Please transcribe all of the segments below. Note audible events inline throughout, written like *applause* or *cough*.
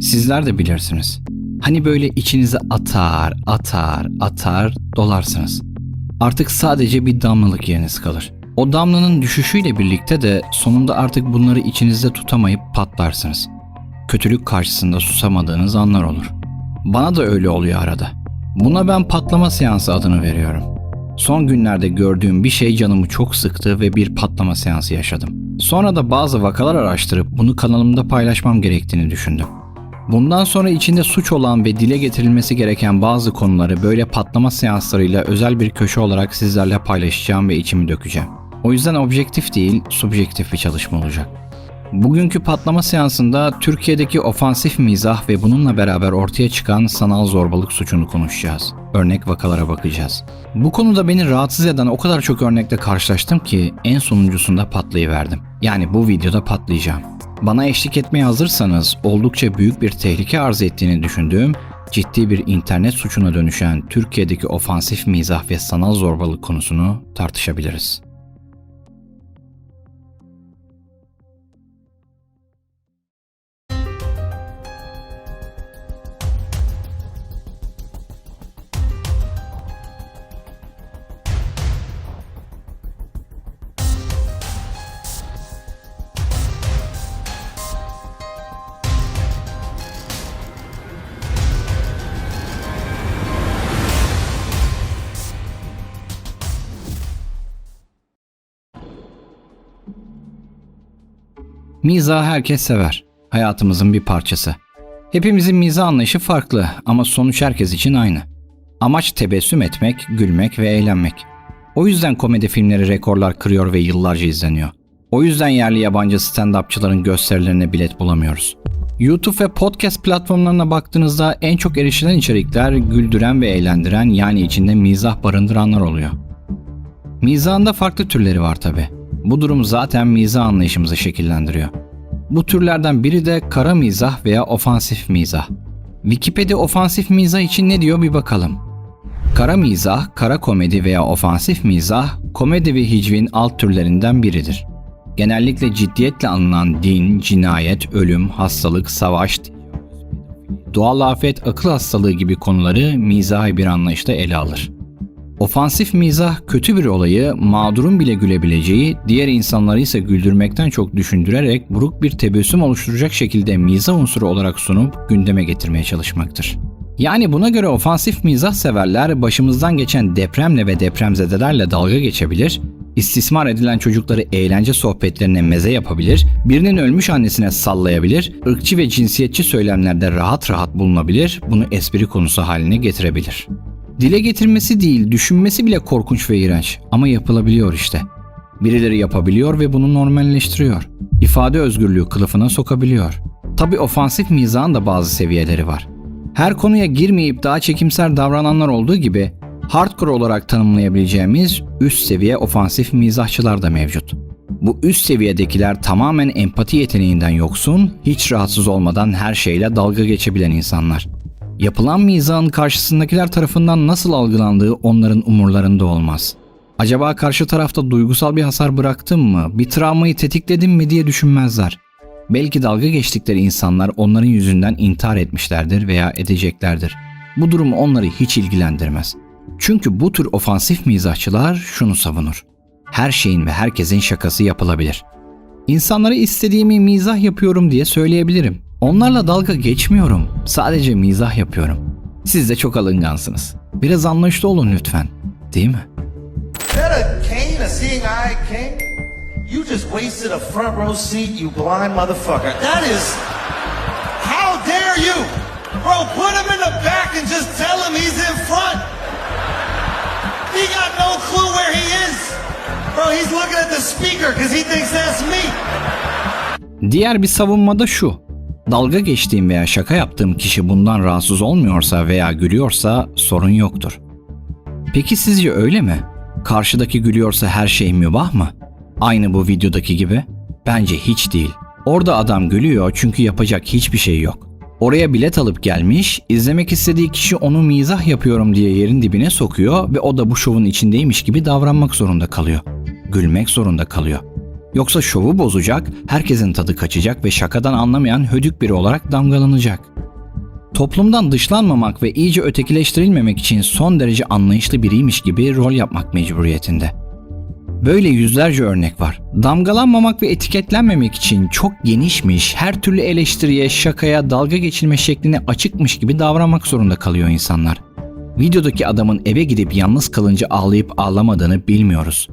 Sizler de bilirsiniz. Hani böyle içinize atar, atar, atar, dolarsınız. Artık sadece bir damlalık yeriniz kalır. O damlanın düşüşüyle birlikte de sonunda artık bunları içinizde tutamayıp patlarsınız. Kötülük karşısında susamadığınız anlar olur. Bana da öyle oluyor arada. Buna ben patlama seansı adını veriyorum. Son günlerde gördüğüm bir şey canımı çok sıktı ve bir patlama seansı yaşadım. Sonra da bazı vakalar araştırıp bunu kanalımda paylaşmam gerektiğini düşündüm. Bundan sonra içinde suç olan ve dile getirilmesi gereken bazı konuları böyle patlama seanslarıyla özel bir köşe olarak sizlerle paylaşacağım ve içimi dökeceğim. O yüzden objektif değil, subjektif bir çalışma olacak. Bugünkü patlama seansında Türkiye'deki ofansif mizah ve bununla beraber ortaya çıkan sanal zorbalık suçunu konuşacağız. Örnek vakalara bakacağız. Bu konuda beni rahatsız eden o kadar çok örnekle karşılaştım ki en sonuncusunda patlayıverdim. Yani bu videoda patlayacağım. Bana eşlik etmeye hazırsanız oldukça büyük bir tehlike arz ettiğini düşündüğüm ciddi bir internet suçuna dönüşen Türkiye'deki ofansif mizah ve sanal zorbalık konusunu tartışabiliriz. Mizah herkes sever. Hayatımızın bir parçası. Hepimizin mizah anlayışı farklı ama sonuç herkes için aynı. Amaç tebessüm etmek, gülmek ve eğlenmek. O yüzden komedi filmleri rekorlar kırıyor ve yıllarca izleniyor. O yüzden yerli yabancı stand-upçıların gösterilerine bilet bulamıyoruz. YouTube ve podcast platformlarına baktığınızda en çok erişilen içerikler güldüren ve eğlendiren yani içinde mizah barındıranlar oluyor. Mizahın da farklı türleri var tabi. Bu durum zaten mizah anlayışımızı şekillendiriyor. Bu türlerden biri de kara mizah veya ofansif mizah. Wikipedia ofansif mizah için ne diyor bir bakalım. Kara mizah, kara komedi veya ofansif mizah, komedi ve hicvin alt türlerinden biridir. Genellikle ciddiyetle alınan din, cinayet, ölüm, hastalık, savaş, doğal afet, akıl hastalığı gibi konuları mizahi bir anlayışta ele alır. Ofansif mizah kötü bir olayı mağdurun bile gülebileceği, diğer insanları ise güldürmekten çok düşündürerek buruk bir tebessüm oluşturacak şekilde mizah unsuru olarak sunup gündeme getirmeye çalışmaktır. Yani buna göre ofansif mizah severler başımızdan geçen depremle ve depremzedelerle dalga geçebilir, istismar edilen çocukları eğlence sohbetlerine meze yapabilir, birinin ölmüş annesine sallayabilir, ırkçı ve cinsiyetçi söylemlerde rahat rahat bulunabilir, bunu espri konusu haline getirebilir. Dile getirmesi değil, düşünmesi bile korkunç ve iğrenç ama yapılabiliyor işte. Birileri yapabiliyor ve bunu normalleştiriyor. İfade özgürlüğü kılıfına sokabiliyor. Tabi ofansif mizahın da bazı seviyeleri var. Her konuya girmeyip daha çekimser davrananlar olduğu gibi hardcore olarak tanımlayabileceğimiz üst seviye ofansif mizahçılar da mevcut. Bu üst seviyedekiler tamamen empati yeteneğinden yoksun, hiç rahatsız olmadan her şeyle dalga geçebilen insanlar. Yapılan mizahın karşısındakiler tarafından nasıl algılandığı onların umurlarında olmaz. Acaba karşı tarafta duygusal bir hasar bıraktım mı, bir travmayı tetikledim mi diye düşünmezler. Belki dalga geçtikleri insanlar onların yüzünden intihar etmişlerdir veya edeceklerdir. Bu durum onları hiç ilgilendirmez. Çünkü bu tür ofansif mizahçılar şunu savunur. Her şeyin ve herkesin şakası yapılabilir. İnsanlara istediğimi mizah yapıyorum diye söyleyebilirim. Onlarla dalga geçmiyorum. Sadece mizah yapıyorum. Siz de çok alıngansınız. Biraz anlayışlı olun lütfen. Değil mi? You just wasted a front row seat, you blind motherfucker. That is. How dare you? Bro, put him in the back and just tell him he's in front. He got no clue where he is. Bro, he's looking at the speaker because he thinks that's me. Diğer bir savunmada şu. Dalga geçtiğim veya şaka yaptığım kişi bundan rahatsız olmuyorsa veya gülüyorsa sorun yoktur. Peki sizce öyle mi? Karşıdaki gülüyorsa her şey mübah mı? Aynı bu videodaki gibi? Bence hiç değil. Orada adam gülüyor çünkü yapacak hiçbir şey yok. Oraya bilet alıp gelmiş, izlemek istediği kişi onu mizah yapıyorum diye yerin dibine sokuyor ve o da bu şovun içindeymiş gibi davranmak zorunda kalıyor. Gülmek zorunda kalıyor. Yoksa şovu bozacak, herkesin tadı kaçacak ve şakadan anlamayan hödük biri olarak damgalanacak. Toplumdan dışlanmamak ve iyice ötekileştirilmemek için son derece anlayışlı biriymiş gibi rol yapmak mecburiyetinde. Böyle yüzlerce örnek var. Damgalanmamak ve etiketlenmemek için çok genişmiş, her türlü eleştiriye, şakaya, dalga geçilme şekline açıkmış gibi davranmak zorunda kalıyor insanlar. Videodaki adamın eve gidip yalnız kalınca ağlayıp ağlamadığını bilmiyoruz.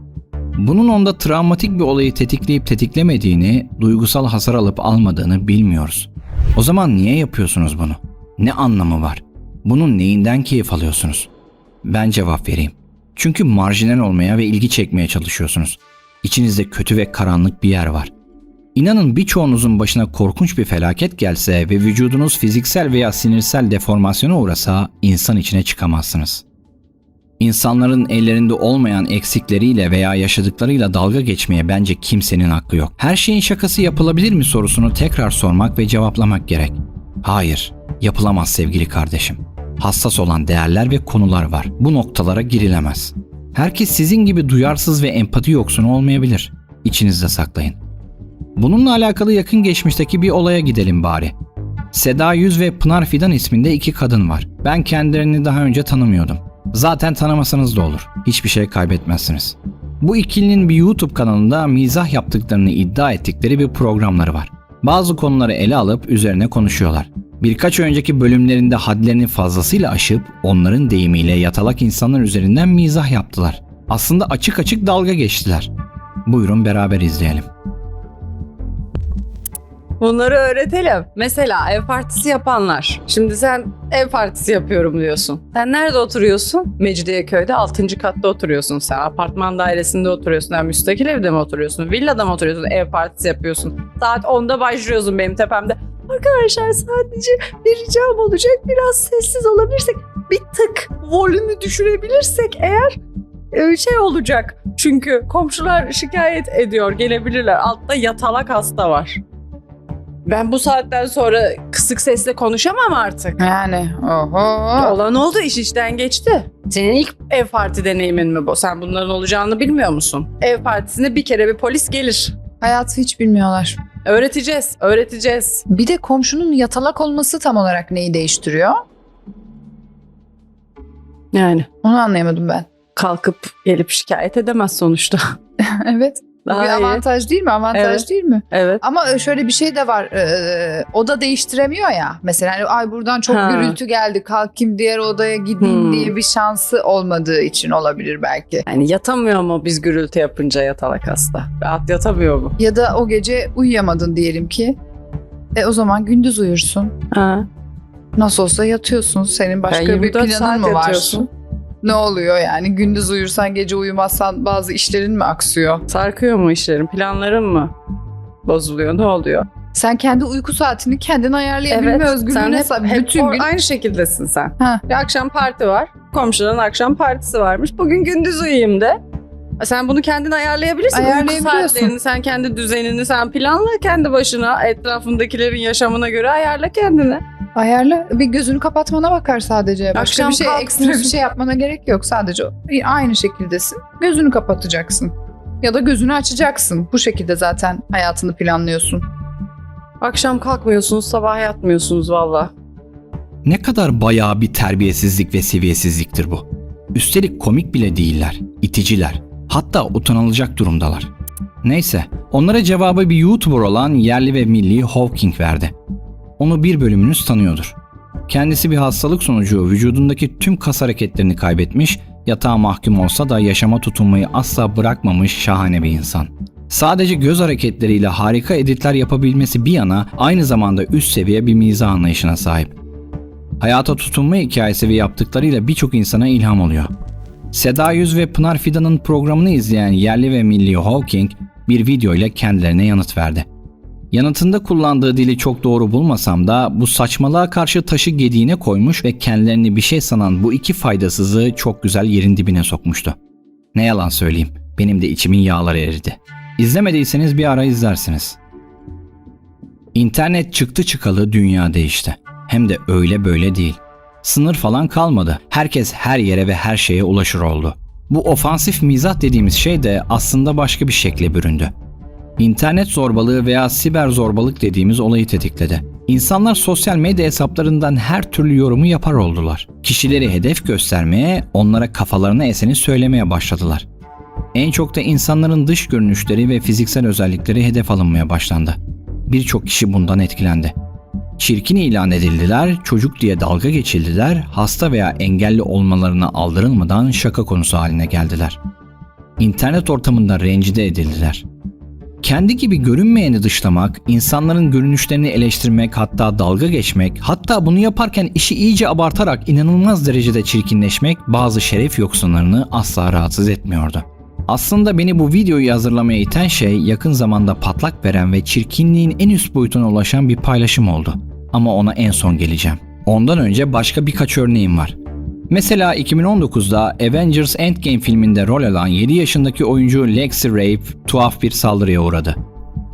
Bunun onda travmatik bir olayı tetikleyip tetiklemediğini, duygusal hasar alıp almadığını bilmiyoruz. O zaman niye yapıyorsunuz bunu? Ne anlamı var? Bunun neyinden keyif alıyorsunuz? Ben cevap vereyim. Çünkü marjinal olmaya ve ilgi çekmeye çalışıyorsunuz. İçinizde kötü ve karanlık bir yer var. İnanın birçoğunuzun başına korkunç bir felaket gelse ve vücudunuz fiziksel veya sinirsel deformasyona uğrasa insan içine çıkamazsınız. İnsanların ellerinde olmayan eksikleriyle veya yaşadıklarıyla dalga geçmeye bence kimsenin hakkı yok. Her şeyin şakası yapılabilir mi sorusunu tekrar sormak ve cevaplamak gerek. Hayır, yapılamaz sevgili kardeşim. Hassas olan değerler ve konular var. Bu noktalara girilemez. Herkes sizin gibi duyarsız ve empati yoksunu olmayabilir. İçinizde saklayın. Bununla alakalı yakın geçmişteki bir olaya gidelim bari. Seda Yüz ve Pınar Fidan isminde iki kadın var. Ben kendilerini daha önce tanımıyordum. Zaten tanımasanız da olur. Hiçbir şey kaybetmezsiniz. Bu ikilinin bir YouTube kanalında mizah yaptıklarını iddia ettikleri bir programları var. Bazı konuları ele alıp üzerine konuşuyorlar. Birkaç önceki bölümlerinde hadlerini fazlasıyla aşıp onların deyimiyle yatalak insanlar üzerinden mizah yaptılar. Aslında açık açık dalga geçtiler. Buyurun beraber izleyelim. Bunları öğretelim. Mesela ev partisi yapanlar. Şimdi sen ev partisi yapıyorum diyorsun. Sen nerede oturuyorsun? Mecidiyeköy'de 6. katta oturuyorsun sen. Apartman dairesinde oturuyorsun. Yani müstakil evde mi oturuyorsun? Villada mı oturuyorsun? Ev partisi yapıyorsun. Saat 10'da başlıyorsun benim tepemde. Arkadaşlar sadece bir ricam olacak. Biraz sessiz olabilirsek, bir tık volümü düşürebilirsek eğer e, şey olacak. Çünkü komşular şikayet ediyor, gelebilirler. Altta yatalak hasta var. Ben bu saatten sonra kısık sesle konuşamam artık. Yani oho. Olan oldu, iş işten geçti. Senin ilk ev parti deneyimin mi bu? Sen bunların olacağını bilmiyor musun? Ev partisine bir kere bir polis gelir. Hayatı hiç bilmiyorlar. Öğreteceğiz, öğreteceğiz. Bir de komşunun yatalak olması tam olarak neyi değiştiriyor? Yani Onu anlayamadım ben. kalkıp gelip şikayet edemez sonuçta. *laughs* evet. Daha bir iyi. avantaj değil mi? Avantaj Evet. değil mi? Evet. Ama şöyle bir şey de var. e, o da değiştiremiyor ya. Mesela hani, ay buradan çok Ha. gürültü geldi. Kalkayım diğer odaya gideyim Hmm. diye bir şansı olmadığı için olabilir belki. Yani yatamıyor mu biz gürültü yapınca yatalak hasta? Rahat yatamıyor mu? Ya da o gece uyuyamadın diyelim ki. E o zaman gündüz uyursun. Ha. Nasıl olsa yatıyorsun. Senin başka bir 24 planın mı var? yatıyorsun. Ne oluyor yani? Gündüz uyursan gece uyumazsan bazı işlerin mi aksıyor? Sarkıyor mu işlerin? Planların mı? Bozuluyor. Ne oluyor? Sen kendi uyku saatini kendin ayarlayabilme sen özgürlüğüne hep, sahip. hep Bütün o- gün aynı şekildesin sen. Ha. Bir akşam parti var. Komşuların akşam partisi varmış. Bugün gündüz uyuyayım de. Sen bunu kendin ayarlayabilirsin. Uyku Ayarlayabiliyorsun. saatlerini, sen kendi düzenini sen planla kendi başına. Etrafındakilerin yaşamına göre ayarla kendini. Ayarla. Bir gözünü kapatmana bakar sadece. Başka Akşam bir şey ekstra bir şey yapmana gerek yok. Sadece aynı şekildesin. Gözünü kapatacaksın. Ya da gözünü açacaksın. Bu şekilde zaten hayatını planlıyorsun. Akşam kalkmıyorsunuz, sabah yatmıyorsunuz valla. Ne kadar bayağı bir terbiyesizlik ve seviyesizliktir bu. Üstelik komik bile değiller, iticiler. Hatta utanılacak durumdalar. Neyse, onlara cevabı bir YouTuber olan yerli ve milli Hawking verdi. Onu bir bölümünüz tanıyordur. Kendisi bir hastalık sonucu vücudundaki tüm kas hareketlerini kaybetmiş, yatağa mahkum olsa da yaşama tutunmayı asla bırakmamış şahane bir insan. Sadece göz hareketleriyle harika editler yapabilmesi bir yana aynı zamanda üst seviye bir mizah anlayışına sahip. Hayata tutunma hikayesi ve yaptıklarıyla birçok insana ilham oluyor. Seda Yüz ve Pınar Fidan'ın programını izleyen yerli ve milli Hawking bir video ile kendilerine yanıt verdi. Yanıtında kullandığı dili çok doğru bulmasam da bu saçmalığa karşı taşı gediğine koymuş ve kendilerini bir şey sanan bu iki faydasızı çok güzel yerin dibine sokmuştu. Ne yalan söyleyeyim, benim de içimin yağları eridi. İzlemediyseniz bir ara izlersiniz. İnternet çıktı çıkalı dünya değişti. Hem de öyle böyle değil. Sınır falan kalmadı. Herkes her yere ve her şeye ulaşır oldu. Bu ofansif mizah dediğimiz şey de aslında başka bir şekle büründü. İnternet zorbalığı veya siber zorbalık dediğimiz olayı tetikledi. İnsanlar sosyal medya hesaplarından her türlü yorumu yapar oldular. Kişileri hedef göstermeye, onlara kafalarına eseni söylemeye başladılar. En çok da insanların dış görünüşleri ve fiziksel özellikleri hedef alınmaya başlandı. Birçok kişi bundan etkilendi. Çirkin ilan edildiler, çocuk diye dalga geçildiler, hasta veya engelli olmalarına aldırılmadan şaka konusu haline geldiler. İnternet ortamında rencide edildiler. Kendi gibi görünmeyeni dışlamak, insanların görünüşlerini eleştirmek, hatta dalga geçmek, hatta bunu yaparken işi iyice abartarak inanılmaz derecede çirkinleşmek bazı şeref yoksunlarını asla rahatsız etmiyordu. Aslında beni bu videoyu hazırlamaya iten şey yakın zamanda patlak veren ve çirkinliğin en üst boyutuna ulaşan bir paylaşım oldu. Ama ona en son geleceğim. Ondan önce başka birkaç örneğim var. Mesela 2019'da Avengers Endgame filminde rol alan 7 yaşındaki oyuncu Lexi Rape tuhaf bir saldırıya uğradı.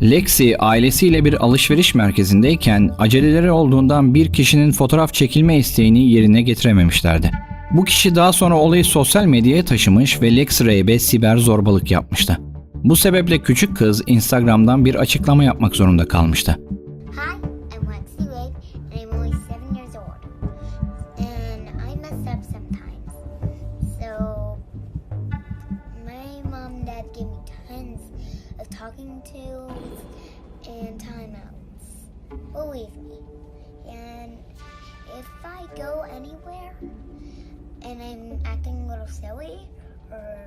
Lexi ailesiyle bir alışveriş merkezindeyken aceleleri olduğundan bir kişinin fotoğraf çekilme isteğini yerine getirememişlerdi. Bu kişi daha sonra olayı sosyal medyaya taşımış ve Lexi Rape'e siber zorbalık yapmıştı. Bu sebeple küçük kız Instagram'dan bir açıklama yapmak zorunda kalmıştı. And I'm acting a little silly or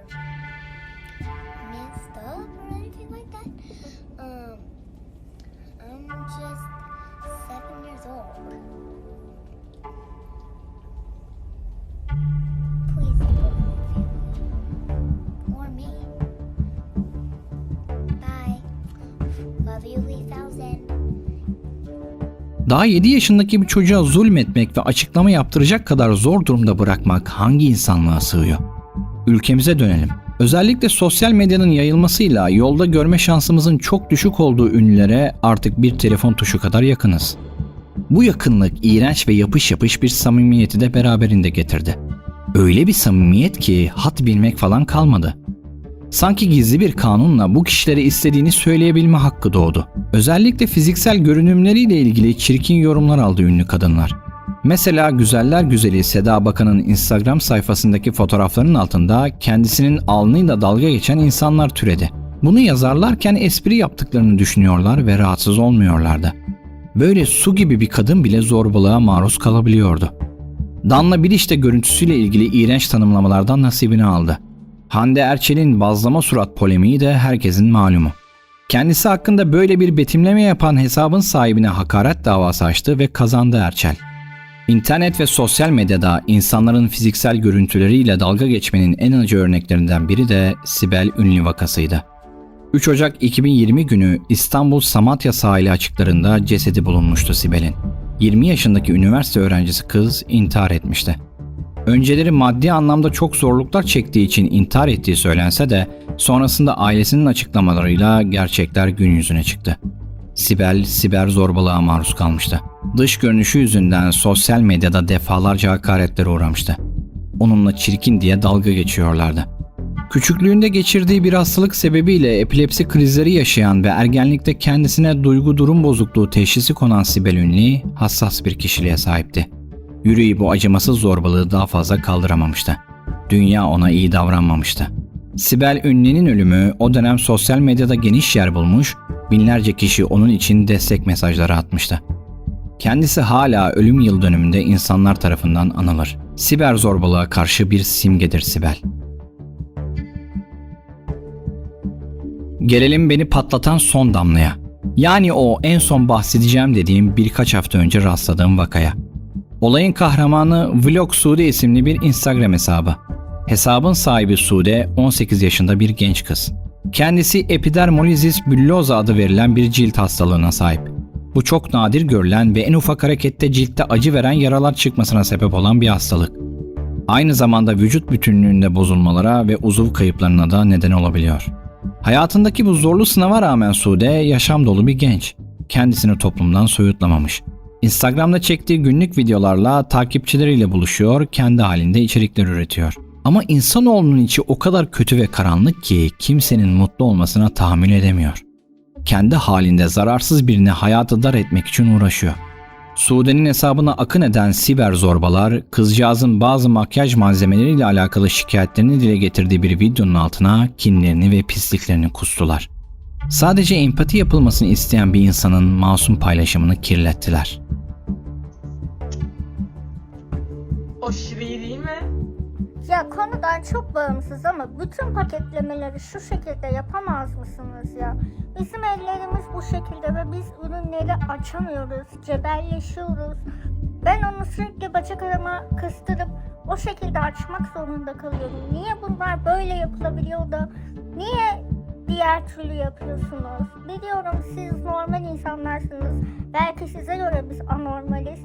messed up or anything like that, Daha 7 yaşındaki bir çocuğa zulmetmek ve açıklama yaptıracak kadar zor durumda bırakmak hangi insanlığa sığıyor? Ülkemize dönelim. Özellikle sosyal medyanın yayılmasıyla yolda görme şansımızın çok düşük olduğu ünlülere artık bir telefon tuşu kadar yakınız. Bu yakınlık iğrenç ve yapış yapış bir samimiyeti de beraberinde getirdi. Öyle bir samimiyet ki hat bilmek falan kalmadı. Sanki gizli bir kanunla bu kişilere istediğini söyleyebilme hakkı doğdu. Özellikle fiziksel görünümleriyle ilgili çirkin yorumlar aldı ünlü kadınlar. Mesela güzeller güzeli Seda Bakan'ın Instagram sayfasındaki fotoğrafların altında kendisinin alnıyla dalga geçen insanlar türedi. Bunu yazarlarken espri yaptıklarını düşünüyorlar ve rahatsız olmuyorlardı. Böyle su gibi bir kadın bile zorbalığa maruz kalabiliyordu. Danla Bilic de görüntüsüyle ilgili iğrenç tanımlamalardan nasibini aldı. Hande Erçel'in bazlama surat polemiği de herkesin malumu. Kendisi hakkında böyle bir betimleme yapan hesabın sahibine hakaret davası açtı ve kazandı Erçel. İnternet ve sosyal medyada insanların fiziksel görüntüleriyle dalga geçmenin en acı örneklerinden biri de Sibel Ünlü vakasıydı. 3 Ocak 2020 günü İstanbul Samatya sahili açıklarında cesedi bulunmuştu Sibel'in. 20 yaşındaki üniversite öğrencisi kız intihar etmişti. Önceleri maddi anlamda çok zorluklar çektiği için intihar ettiği söylense de sonrasında ailesinin açıklamalarıyla gerçekler gün yüzüne çıktı. Sibel siber zorbalığa maruz kalmıştı. Dış görünüşü yüzünden sosyal medyada defalarca hakaretlere uğramıştı. Onunla çirkin diye dalga geçiyorlardı. Küçüklüğünde geçirdiği bir hastalık sebebiyle epilepsi krizleri yaşayan ve ergenlikte kendisine duygu durum bozukluğu teşhisi konan Sibel Ünlü hassas bir kişiliğe sahipti. Yüreği bu acımasız zorbalığı daha fazla kaldıramamıştı. Dünya ona iyi davranmamıştı. Sibel Ünlü'nün ölümü o dönem sosyal medyada geniş yer bulmuş, binlerce kişi onun için destek mesajları atmıştı. Kendisi hala ölüm yıl dönümünde insanlar tarafından anılır. Siber zorbalığa karşı bir simgedir Sibel. Gelelim beni patlatan son damlaya. Yani o en son bahsedeceğim dediğim birkaç hafta önce rastladığım vakaya. Olayın kahramanı Vlog Sude isimli bir Instagram hesabı. Hesabın sahibi Sude 18 yaşında bir genç kız. Kendisi epidermolizis bullosa adı verilen bir cilt hastalığına sahip. Bu çok nadir görülen ve en ufak harekette ciltte acı veren yaralar çıkmasına sebep olan bir hastalık. Aynı zamanda vücut bütünlüğünde bozulmalara ve uzuv kayıplarına da neden olabiliyor. Hayatındaki bu zorlu sınava rağmen Sude yaşam dolu bir genç. Kendisini toplumdan soyutlamamış. Instagram'da çektiği günlük videolarla takipçileriyle buluşuyor, kendi halinde içerikler üretiyor. Ama insanoğlunun içi o kadar kötü ve karanlık ki kimsenin mutlu olmasına tahammül edemiyor. kendi halinde zararsız birini hayata dar etmek için uğraşıyor. Sude'nin hesabına akın eden siber zorbalar, kızcağızın bazı makyaj malzemeleriyle alakalı şikayetlerini dile getirdiği bir videonun altına kinlerini ve pisliklerini kustular. Sadece empati yapılmasını isteyen bir insanın masum paylaşımını kirlettiler. O şiveyi değil mi? Ya konudan çok bağımsız ama bütün paketlemeleri şu şekilde yapamaz mısınız ya? Bizim ellerimiz bu şekilde ve biz ürünleri açamıyoruz, cebelleşiyoruz. Ben onu sürekli bacak arama kıstırıp o şekilde açmak zorunda kalıyorum. Niye bunlar böyle yapılabiliyor da niye diğer türlü yapıyorsunuz? Biliyorum siz normal insanlarsınız. Belki size göre biz anormaliz.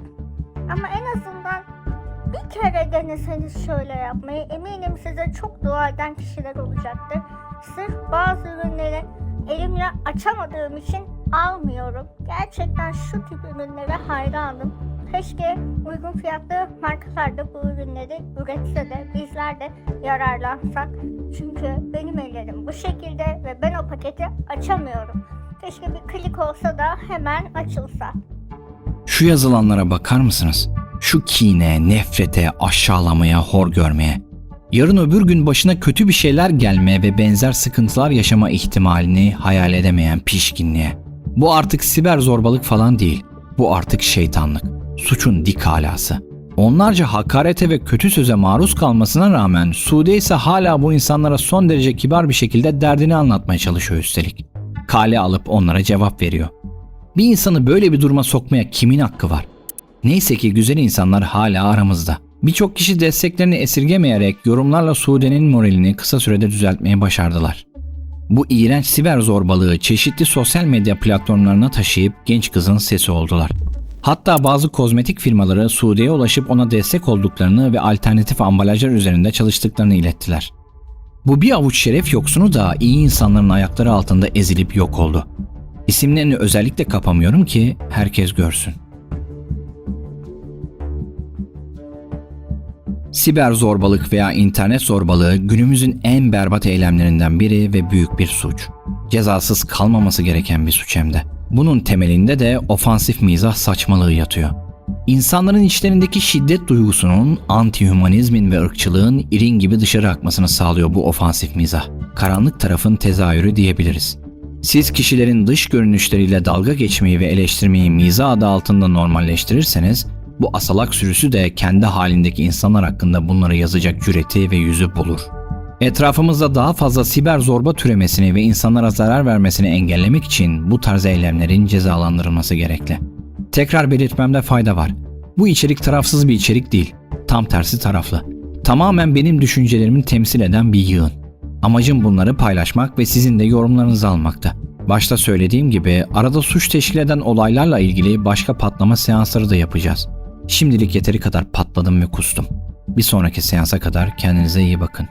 Ama en azından bir kere deneseniz şöyle yapmayı eminim size çok dua eden kişiler olacaktır. Sırf bazı ürünleri elimle açamadığım için almıyorum. Gerçekten şu tip ürünlere hayranım. Keşke uygun fiyatlı markalar da bu ürünleri üretse de bizler de yararlansak. Çünkü benim ellerim bu şekilde ve ben o paketi açamıyorum. Keşke bir klik olsa da hemen açılsa. Şu yazılanlara bakar mısınız? Şu kine, nefrete, aşağılamaya, hor görmeye. Yarın öbür gün başına kötü bir şeyler gelme ve benzer sıkıntılar yaşama ihtimalini hayal edemeyen pişkinliğe. Bu artık siber zorbalık falan değil. Bu artık şeytanlık. Suçun dik alası. Onlarca hakarete ve kötü söze maruz kalmasına rağmen Sude ise hala bu insanlara son derece kibar bir şekilde derdini anlatmaya çalışıyor üstelik. Kale alıp onlara cevap veriyor. Bir insanı böyle bir duruma sokmaya kimin hakkı var? Neyse ki güzel insanlar hala aramızda. Birçok kişi desteklerini esirgemeyerek yorumlarla Sude'nin moralini kısa sürede düzeltmeye başardılar. Bu iğrenç siber zorbalığı çeşitli sosyal medya platformlarına taşıyıp genç kızın sesi oldular. Hatta bazı kozmetik firmaları Sude'ye ulaşıp ona destek olduklarını ve alternatif ambalajlar üzerinde çalıştıklarını ilettiler. Bu bir avuç şeref yoksunu da iyi insanların ayakları altında ezilip yok oldu. İsimlerini özellikle kapamıyorum ki herkes görsün. Siber zorbalık veya internet zorbalığı günümüzün en berbat eylemlerinden biri ve büyük bir suç. Cezasız kalmaması gereken bir suç hem de. Bunun temelinde de ofansif mizah saçmalığı yatıyor. İnsanların içlerindeki şiddet duygusunun, anti-hümanizmin ve ırkçılığın irin gibi dışarı akmasını sağlıyor bu ofansif mizah. Karanlık tarafın tezahürü diyebiliriz. Siz kişilerin dış görünüşleriyle dalga geçmeyi ve eleştirmeyi mizah adı altında normalleştirirseniz, bu asalak sürüsü de kendi halindeki insanlar hakkında bunları yazacak cüreti ve yüzü bulur. Etrafımızda daha fazla siber zorba türemesini ve insanlara zarar vermesini engellemek için bu tarz eylemlerin cezalandırılması gerekli. Tekrar belirtmemde fayda var. Bu içerik tarafsız bir içerik değil. Tam tersi taraflı. Tamamen benim düşüncelerimi temsil eden bir yığın. Amacım bunları paylaşmak ve sizin de yorumlarınızı almaktı. Başta söylediğim gibi arada suç teşkil eden olaylarla ilgili başka patlama seansları da yapacağız. Şimdilik yeteri kadar patladım ve kustum. Bir sonraki seansa kadar kendinize iyi bakın.